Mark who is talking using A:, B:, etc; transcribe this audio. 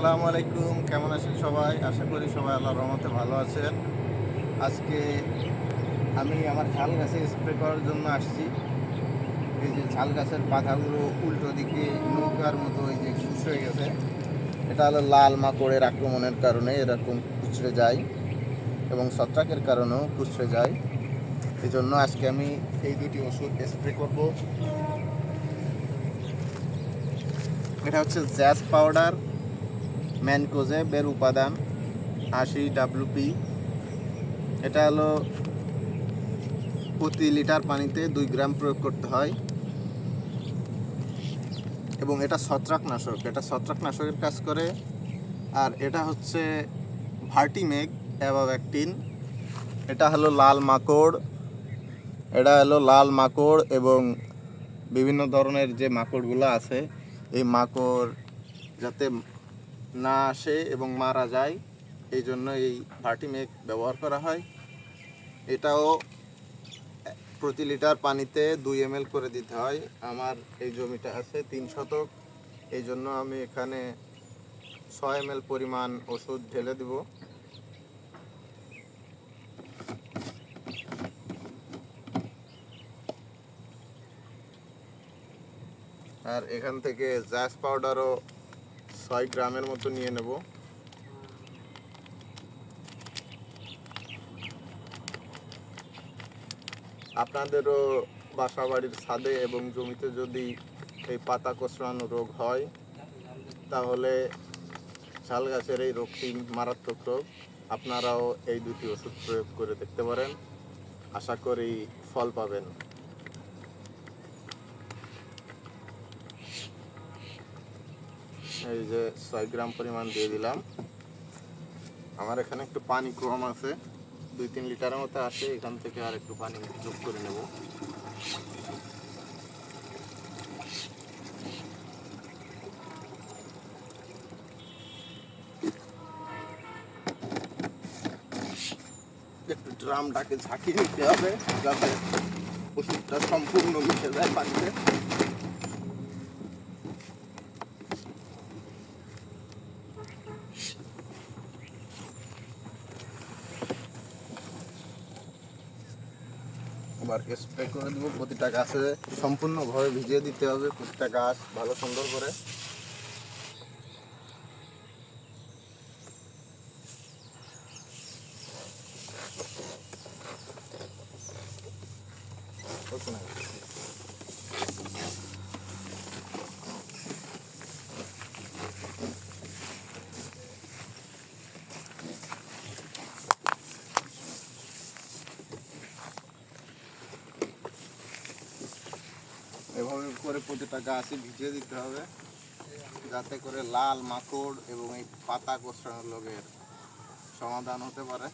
A: আসসালামু আলাইকুম, কেমন আছেন সবাই? আশা করি সবাই আল্লাহর রহমতে ভালো আছেন। আজকে আমি আমার ঝাল গাছে স্প্রে করার জন্য আসছি। এই যে ঝাল গাছের পাতাগুলো উল্টো দিকে নৌকার মতো এই যে খুশ হয়ে গেছে। এটা হলো লাল মাকড়ের আক্রমণের কারণে এরকম কুচড়ে যায় এবং ছত্রাকের কারণেও কুচড়ে যায়। এই জন্য আজকে আমি এই দুটি ওষুধ স্প্রে করব। এটা হচ্ছে জ্যাজ পাউডার ম্যানকোজেবের উপাদান আশি ডাব্লুপি এটা হলো প্রতি লিটার পানিতে দুই গ্রাম প্রয়োগ করতে হয়। এবং এটা ছত্রাকনাশক, এটা ছত্রাকনাশকের কাজ করে। আর এটা হচ্ছে ভার্টিমেগ অ্যাভাব্যাকটিন। এটা হলো লাল মাকড়। এটা হলো লাল মাকড় এবং বিভিন্ন ধরনের যে মাকড়গুলো আছে, এই মাকড় যাতে না আসে এবং মারা যায়, এই জন্য এই ভার্টিমেক ব্যবহার করা হয়। এটাও প্রতি লিটার পানিতে দুই এম করে দিতে হয়। আমার এই জমিটা আছে তিন শতক। এই জন্য আমি এখানে ছয় এম পরিমাণ ওষুধ ঢেলে দেব। আর এখান থেকে জ্যাস পাউডারও ছয় গ্রামের মতো নিয়ে নেব। আপনাদেরও বাসা বাড়ির ছাদে এবং জমিতে যদি এই পাতা কোঁচড়ানো রোগ হয়, তাহলে শাল গাছের এই রোগটি মারাত্মক রোগ। আপনারাও এই দুটি ওষুধ প্রয়োগ করে দেখতে পারেন। আশা করি ফল পাবেন। এই যে ছয় গ্রাম পরিমাণ দিয়ে দিলাম। আমার এখানে একটু পানি কম আছে। দুই, তিন লিটারের মতো আসে এখান থেকে আর একটু পানি যোগ করে নেব। একটু ড্রামটাকে ঝাঁকিয়ে নিতে হবে যাতে ওষুধটা সম্পূর্ণ মিশে যায় পানিতে। এবার স্প্রে করে দেবো প্রতিটা গাছে সম্পূর্ণভাবে ভিজিয়ে দিতে হবে প্রতিটা গাছ ভালো সুন্দর করে ওকে না। এভাবে করে প্রতিটা গাছে ভিজিয়ে দিতে হবে, যাতে করে লাল মাকড় এবং এই পাতা কোষানোর লোকের সমাধান হতে পারে।